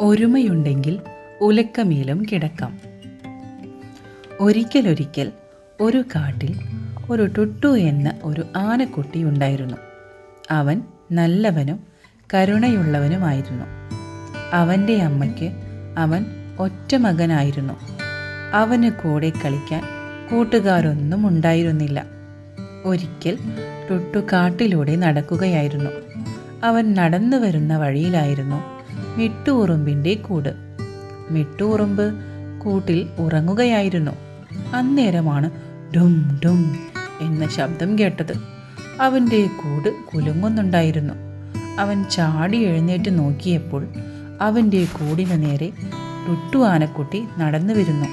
ഒരുമയുണ്ടെങ്കിൽ ഉലക്കമേലും കിടക്കാം. ഒരിക്കലൊരിക്കൽ ഒരു കാട്ടിൽ ഒരു ടുട്ടു എന്ന ഒരു ആനക്കുട്ടി ഉണ്ടായിരുന്നു. അവൻ നല്ലവനും കരുണയുള്ളവനുമായിരുന്നു. അവന്റെ അമ്മയ്ക്ക് അവൻ ഒറ്റ മകനായിരുന്നു. അവന് കൂടെ കളിക്കാൻ കൂട്ടുകാരൊന്നും ഉണ്ടായിരുന്നില്ല. ഒരിക്കൽ ടുട്ടു കാട്ടിലൂടെ നടക്കുകയായിരുന്നു. അവൻ നടന്നു വരുന്ന വഴിയിലായിരുന്നു മിട്ടുറുമ്പിന്റെ കൂട്. മിട്ടുറുമ്പ് കൂട്ടിൽ ഉറങ്ങുകയായിരുന്നു. അന്നേരമാണ് ഡും ഡും എന്ന ശബ്ദം കേട്ടത്. അവന്റെ കൂട് കുലുങ്ങുന്നുണ്ടായിരുന്നു. അവൻ ചാടി എഴുന്നേറ്റ് നോക്കിയപ്പോൾ അവന്റെ കൂടിന് നേരെ ടുട്ടു ആനക്കുട്ടി നടന്നു വരുന്നു.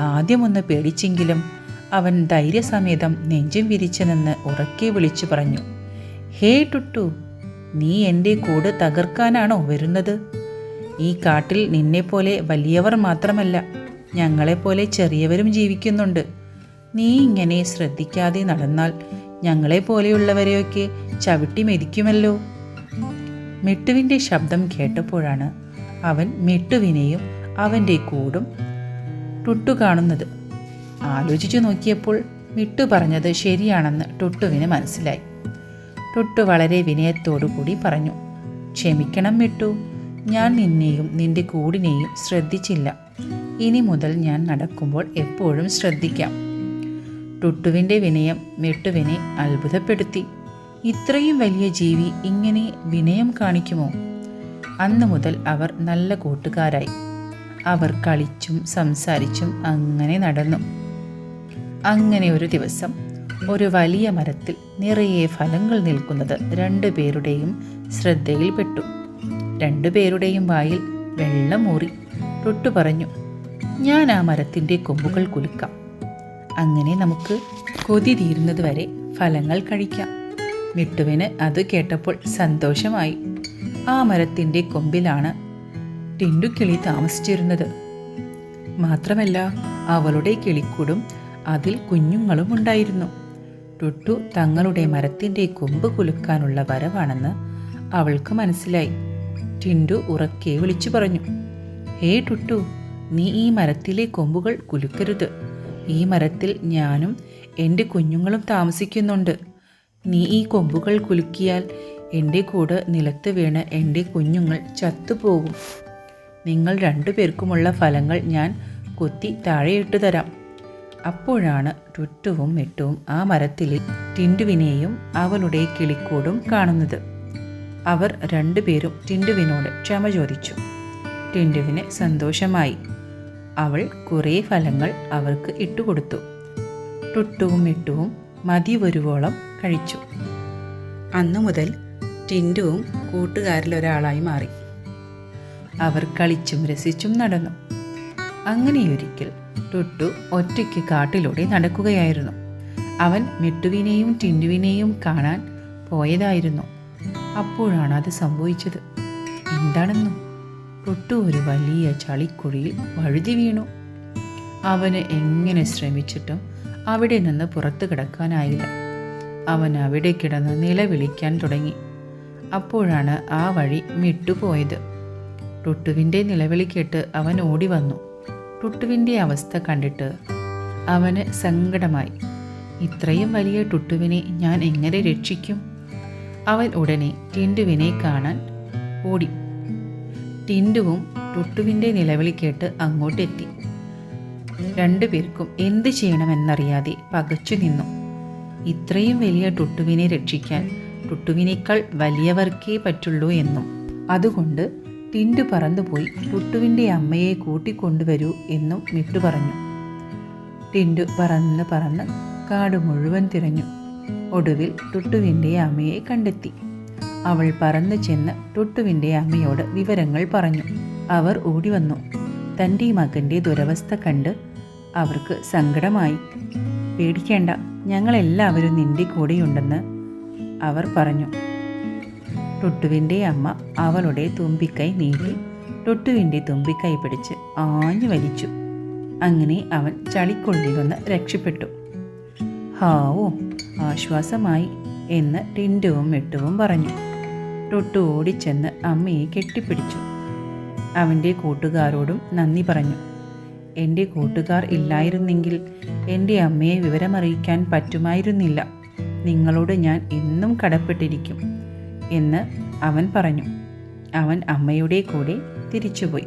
ആദ്യമൊന്ന് പേടിച്ചെങ്കിലും അവൻ ധൈര്യസമേതം നെഞ്ചും വിരിച്ചു നിന്ന് ഉറക്കെ വിളിച്ചു പറഞ്ഞു. ഹേ ടുട്ടു നീ എന്റെ കൂട് തകർക്കാനാണോ വരുന്നത്? ഈ കാട്ടിൽ നിന്നെപ്പോലെ വലിയവർ മാത്രമല്ല ഞങ്ങളെപ്പോലെ ചെറിയവരും ജീവിക്കുന്നുണ്ട്. നീ ഇങ്ങനെ ശ്രദ്ധിക്കാതെ നടന്നാൽ ഞങ്ങളെപ്പോലെയുള്ളവരെയൊക്കെ ചവിട്ടി മെതിക്കുമല്ലോ. മിട്ടുവിന്റെ ശബ്ദം കേട്ടപ്പോഴാണ് അവൻ മിട്ടുവിനെയും അവന്റെ കൂടും ടുട്ടു കാണുന്നത് ആലോചിച്ചു നോക്കിയപ്പോൾ മിട്ടു പറഞ്ഞത് ശരിയാണെന്ന് ടുട്ടുവിന് മനസ്സിലായി. ടുട്ടു വളരെ വിനയത്തോടു കൂടി പറഞ്ഞു ക്ഷമിക്കണം മിട്ടു. ഞാൻ നിന്നെയും നിന്റെ കൂടിനെയും ശ്രദ്ധിച്ചില്ല. ഇനി മുതൽ ഞാൻ നടക്കുമ്പോൾ എപ്പോഴും ശ്രദ്ധിക്കാം. ടുട്ടുവിന്റെ വിനയം മിട്ടുവിനെ അത്ഭുതപ്പെടുത്തി. ഇത്രയും വലിയ ജീവി ഇങ്ങനെ വിനയം കാണിക്കുമോ? അന്നു മുതൽ അവർ നല്ല കൂട്ടുകാരായി. അവർ കളിച്ചും സംസാരിച്ചും അങ്ങനെ നടന്നു. അങ്ങനെ ഒരു ദിവസം ഒരു വലിയ മരത്തിൽ നിറയെ ഫലങ്ങൾ നിൽക്കുന്നത് രണ്ടുപേരുടെയും ശ്രദ്ധയിൽപ്പെട്ടു രണ്ടുപേരുടെയും വായിൽ വെള്ളമൂറി തൊട്ടു പറഞ്ഞു ഞാൻ ആ മരത്തിന്റെ കൊമ്പുകൾ കുലുക്കാം. അങ്ങനെ നമുക്ക് കൊതി തീരുന്നത് വരെ ഫലങ്ങൾ കഴിക്കാം. മിട്ടുവിന് അത് കേട്ടപ്പോൾ സന്തോഷമായി. ആ മരത്തിന്റെ കൊമ്പിലാണ് ടിൻഡുക്കിളി താമസിച്ചിരുന്നത്. മാത്രമല്ല അവളുടെ കിളിക്കൂടും അതിൽ കുഞ്ഞുങ്ങളും ഉണ്ടായിരുന്നു. ടുട്ടു തങ്ങളുടെ മരത്തിന്റെ കൊമ്പ് കുലുക്കാനുള്ള വരവാണെന്ന് അവൾക്ക് മനസ്സിലായി. ടിൻഡു ഉറക്കെ വിളിച്ചു പറഞ്ഞു ഹേ ടുട്ടു നീ ഈ മരത്തിലെ കൊമ്പുകൾ കുലുക്കരുത്. ഈ മരത്തിൽ ഞാനും എന്റെ കുഞ്ഞുങ്ങളും താമസിക്കുന്നുണ്ട്. നീ ഈ കൊമ്പുകൾ കുലുക്കിയാൽ എന്റെ കൂട് നിലത്ത് വീണ് എന്റെ കുഞ്ഞുങ്ങൾ ചത്തുപോകും. നിങ്ങൾ രണ്ടുപേർക്കുമുള്ള ഫലങ്ങൾ ഞാൻ കൊത്തി താഴെയിട്ട് തരാം. അപ്പോഴാണ് ടുട്ടുവും മെട്ടുവും ആ മരത്തിലെ ടിൻഡുവിനെയും അവളുടെ കിളിക്കൂടും കാണുന്നത്. അവർ രണ്ടുപേരും ടിൻഡുവിനോട് ക്ഷമ ചോദിച്ചു. ടിൻഡുവിന് സന്തോഷമായി. അവൾ കുറേ ഫലങ്ങൾ അവർക്ക് ഇട്ടുകൊടുത്തു. ടുട്ടുവും മിട്ടുവും മതി വരുവോളം കഴിച്ചു. അന്നു മുതൽ ടിൻഡുവും കൂട്ടുകാരിലൊരാളായി മാറി. അവർ കളിച്ചും രസിച്ചും നടന്നു. അങ്ങനെയൊരിക്കൽ ടുട്ടു ഒറ്റയ്ക്ക് കാട്ടിലൂടെ നടക്കുകയായിരുന്നു. അവൻ മിട്ടുവിനെയും ടിൻഡുവിനെയും കാണാൻ പോയതായിരുന്നു. അപ്പോഴാണ് അത് സംഭവിച്ചത്. എന്താണെന്നു? ടുട്ടു ഒരു വലിയ ചളിക്കുഴിയിൽ വഴുതി വീണു. അവന് എങ്ങനെ ശ്രമിച്ചിട്ടും അവിടെ നിന്ന് പുറത്തു കിടക്കാനായില്ല. അവൻ അവിടെ കിടന്ന് നിലവിളിക്കാൻ തുടങ്ങി. അപ്പോഴാണ് ആ വഴി മിട്ടുപോയത്. ടുട്ടുവിന്റെ നിലവിളി കേട്ട് അവൻ ഓടി വന്നു. ടുട്ടുവിന്റെ അവസ്ഥ കണ്ടിട്ട് അവന് സങ്കടമായി. ഇത്രയും വലിയ ടുട്ടുവിനെ ഞാൻ എങ്ങനെ രക്ഷിക്കും? അവൻ ഉടനെ ടിൻഡുവിനെ കാണാൻ ഓടി. ടിൻഡുവും ടുട്ടുവിന്റെ നിലവിളി കേട്ട് അങ്ങോട്ടെത്തി. രണ്ടുപേർക്കും എന്ത് ചെയ്യണമെന്നറിയാതെ പകച്ചു നിന്നു. ഇത്രയും വലിയ ടുട്ടുവിനെ രക്ഷിക്കാൻ ടുട്ടുവിനേക്കാൾ വലിയവർക്കേ പറ്റുള്ളൂ എന്നും. അതുകൊണ്ട് ടിൻഡു പറന്നുപോയി. ടുട്ടുവിന്റെ അമ്മയെ കൂട്ടിക്കൊണ്ടുവരൂ എന്നും മിട്ടു പറഞ്ഞു. ടിൻഡു പറന്ന് പറന്ന് കാട് മുഴുവൻ തിരഞ്ഞു. ഒടുവിൽ ടുട്ടുവിന്റെ അമ്മയെ കണ്ടെത്തി. അവൾ പറന്നു ചെന്ന് ടുട്ടുവിന്റെ അമ്മയോട് വിവരങ്ങൾ പറഞ്ഞു. അവർ ഓടി വന്നു. തന്റെ മകന്റെ ദുരവസ്ഥ കണ്ട് അവർക്ക് സങ്കടമായി. പേടിക്കേണ്ട ഞങ്ങളെല്ലാവരും നിന്റെ കൂടെയുണ്ടെന്ന് അവർ പറഞ്ഞു. ടുട്ടുവിന്റെ അമ്മ അവളുടെ തുമ്പിക്കൈ നീട്ടി ടുട്ടുവിന്റെ തുമ്പിക്കൈ പിടിച്ച് ആഞ്ഞു വലിച്ചു. അങ്ങനെ അവൻ ചളിക്കുള്ളിൽ നിന്ന് രക്ഷപ്പെട്ടു. ഹാവോ ആശ്വാസമായി എന്ന് ടിൻഡുവും മെട്ടുവും പറഞ്ഞു. ടുട്ടു ഓടിച്ചെന്ന് അമ്മയെ കെട്ടിപ്പിടിച്ചു. അവന്റെ കൂട്ടുകാരോടും നന്ദി പറഞ്ഞു. എന്റെ കൂട്ടുകാർ ഇല്ലായിരുന്നെങ്കിൽ എന്റെ അമ്മയെ വിവരമറിയിക്കാൻ പറ്റുമായിരുന്നില്ല. നിങ്ങളോട് ഞാൻ എന്നും കടപ്പെട്ടിരിക്കും. എന്ന് അവൻ പറഞ്ഞു. അവൻ അമ്മയുടെ കൂടെ തിരിച്ചുപോയി.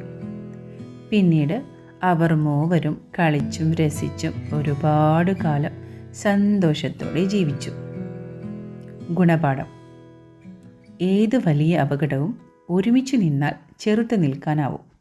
പിന്നീട് അവർ മൂവരും കളിച്ചും രസിച്ചും ഒരുപാട് കാലം സന്തോഷത്തോടെ ജീവിച്ചു. ഗുണപാഠം. ഏത് വലിയ അപകടവും ഒരുമിച്ച് നിന്നാൽ ചെറുത്ത് നിൽക്കാനാവും.